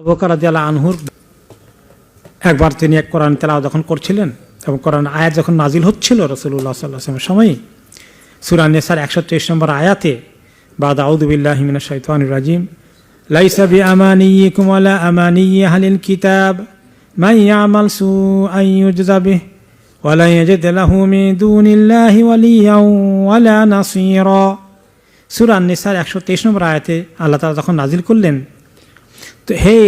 আবকার আনহুর একবার তিনি এক কোরআন তেলাও যখন করছিলেন এবং কোরআন আয়াত যখন নাজিল হচ্ছিল রসুল্লাহ সাল্লাহামের সময় সুরান নেসার একশো তেইশ নম্বর আয়াতে বা দাউদুবিল্লাহ হিমিনা শৈতান রাজিম, লাইসা বি আমানিয়িকুম আলা আমানিয়ি আহলিল কিতাব, মান ইয়ামাল সুআন ইউজজা বিহি ওয়ালা ইয়াজিদ লাহু মিন দুনিল্লাহি ওয়ালিয়ান ওয়ালা নাসীরা। সূরা আন-নিসার 123 নম্বর আয়াতে আল্লাহ তাআলা যখন নাজিল করলেন তো হে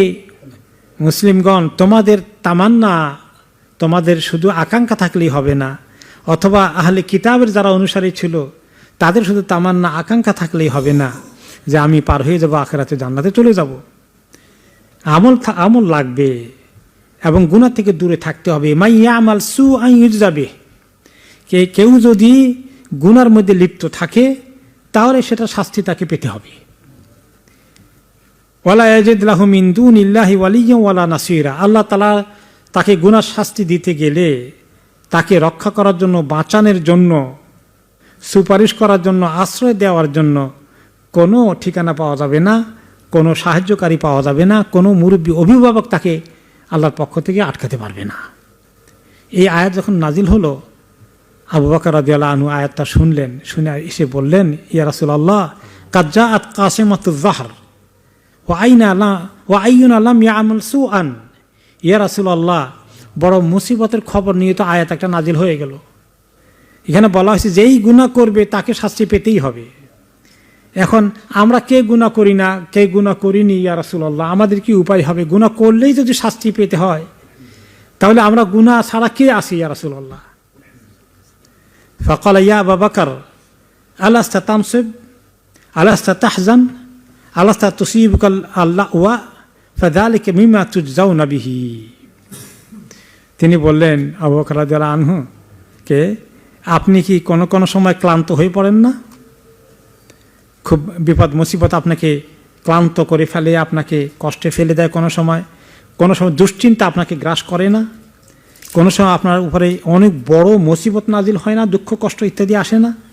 মুসলিমগণ, তোমাদের তামান্না, তোমাদের শুধু আকাঙ্ক্ষা থাকলেই হবে না। অথবা আহলে কিতাবের যারা অনুসারী ছিল, তাদের শুধু তামান্না, আকাঙ্ক্ষা থাকলেই হবে না যে আমি পার হয়ে যাব, আখেরাতে জান্নাতে চলে যাব। আমল আমল লাগবে এবং গুণা থেকে দূরে থাকতে হবে। মাইয়া আমাল সু আইজ যাবে কে, কেউ যদি গুনার মধ্যে লিপ্ত থাকে, তাহলে সেটা শাস্তি তাকে পেতে হবে। ওয়ালা ইয়াজিদুল্লাহু মিন দুনিল্লাহি ওয়ালিয়্যান ওয়ালা নাসিরা। আল্লাহ তালা তাকে গুনার শাস্তি দিতে গেলে তাকে রক্ষা করার জন্য, বাঁচানোর জন্য, সুপারিশ করার জন্য, আশ্রয় দেওয়ার জন্য কোনো ঠিকানা পাওয়া যাবে না, কোনো সাহায্যকারী পাওয়া যাবে না, কোনো মুরব্বী অভিভাবক তাকে আল্লাহর পক্ষ থেকে আটকাতে পারবে না। এই আয়াত যখন নাজিল হলো, আবু বাকর রাদিয়াল্লাহু আনহু আয়াতটা শুনলেন, শুনে এসে বললেন, ইয়া রাসূলুল্লাহ কাজ্জা আত কাসিমাতুজ জাহর। আইন ও আইন আল্লাহ সু আন ইয়া রাসুল আল্লাহ বড় মুসিবতের খবর নিয়ে তো আয়াত একটা নাজিল হয়ে গেল। এখানে বলা হয়েছে, যেই গুণা করবে তাকে শাস্তি পেতেই হবে। এখন আমরা কে গুণা করি না, কে গুণা করিনি, ইয়া রাসুল্লাহ আমাদের কি উপায় হবে? গুণা করলেই যদি শাস্তি পেতে হয়, তাহলে আমরা গুণা ছাড়া কে আসি ইয়া রাসুল্লাহ ফকাল, ইয়া বাবাকার আল্লাহ তামসেব আল্লাহ তাহজান? আল্লাহ তুসিবুকাল আল্লাহ ওয়া ফালিক মিমা তুজাউ নাবিহি তিনি বললেন, আবু খালাদাল আনহু, কে? আপনি কি কোনো কোনো সময় ক্লান্ত হয়ে পড়েন না? খুব বিপদ মুসিবত আপনাকে ক্লান্ত করে ফেলে, আপনাকে কষ্টে ফেলে দেয় কোনো সময়। কোনো সময় দুশ্চিন্তা আপনাকে গ্রাস করে না। কোনো সময় আপনার উপরে অনেক বড় মুসিবত নাজিল হয় না, দুঃখ কষ্ট ইত্যাদি আসে না।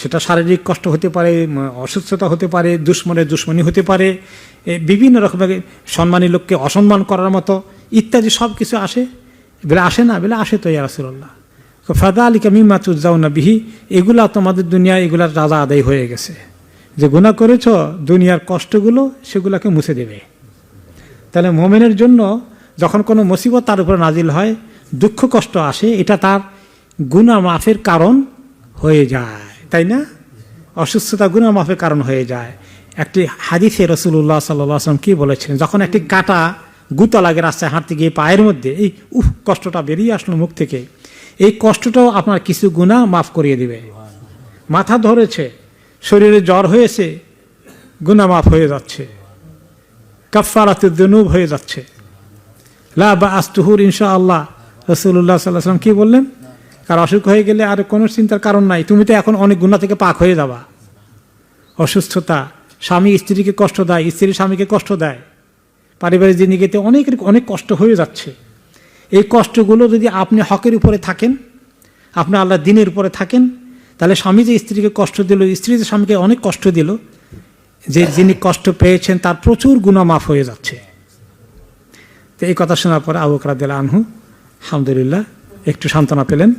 সেটা শারীরিক কষ্ট হতে পারে অসুস্থতা হতে পারে, দুশ্মনের দুশ্মনী হতে পারে বিভিন্ন রকমের সম্মানী লোককে অসম্মান করার মতো ইত্যাদি সব কিছু আসে। বেলা আসে না, বেলা আসে তো ইয়ারসুল্লাহ ফাদা আলিকা মিমা তুজাউনা বিহি, এগুলা তোমাদের দুনিয়া এগুলার রাজা আদায় হয়ে গেছে। যে গুণা করেছ, দুনিয়ার কষ্টগুলো সেগুলোকে মুছে দেবে। তাহলে মোমেনের জন্য যখন কোনো মুসিবত তার উপরে নাজিল হয়, দুঃখ কষ্ট আসে, এটা তার গুণা মাফের কারণ হয়ে যায়। তাই না? অসুস্থতা গুণা মাফের কারণ হয়ে যায়। একটি হাদিসে রসুল্লাহ সাল্লাম কি বলেছেন যখন একটি কাটা গুতা লাগে রাস্তায় হাঁটতে গিয়ে পায়ের মধ্যে, এই উহ, কষ্টটা বেরিয়ে আসলো মুখ থেকে। এই কষ্টটাও আপনার কিছু গুণা মাফ করিয়ে দিবে। মাথা ধরেছে, শরীরে জ্বর হয়েছে, গুণা মাফ হয়ে যাচ্ছে। কাফারাতে দনুব হয়ে যাচ্ছে। লা বা আস্তুহুর ইনশা আল্লাহ রসুল্লাহ সাল্লাম কি বললেন? কার অসুখ হয়ে গেলে আর কোনো চিন্তার কারণ নাই। তুমি তো এখন অনেক গুণা থেকে পাক হয়ে যাবা। অসুস্থতা, স্বামী স্ত্রীকে কষ্ট দেয়, স্ত্রী স্বামীকে কষ্ট দেয়। পারিবারিক জিন্দিগিতে অনেক অনেক কষ্ট হয়ে যাচ্ছে। এই কষ্টগুলো যদি আপনি হকের উপরে থাকেন, আপনি আল্লাহ দিনের উপরে থাকেন, তাহলে স্বামী যে স্ত্রীকে কষ্ট দিল, স্ত্রী যে স্বামীকে অনেক কষ্ট দিল, যে যিনি কষ্ট পেয়েছেন তার প্রচুর গুণা মাফ হয়ে যাচ্ছে। তো এই কথা শোনার পরে আবু কাদিল আনহু আলহামদুলিল্লাহ একটু সান্ত্বনা পেলেন।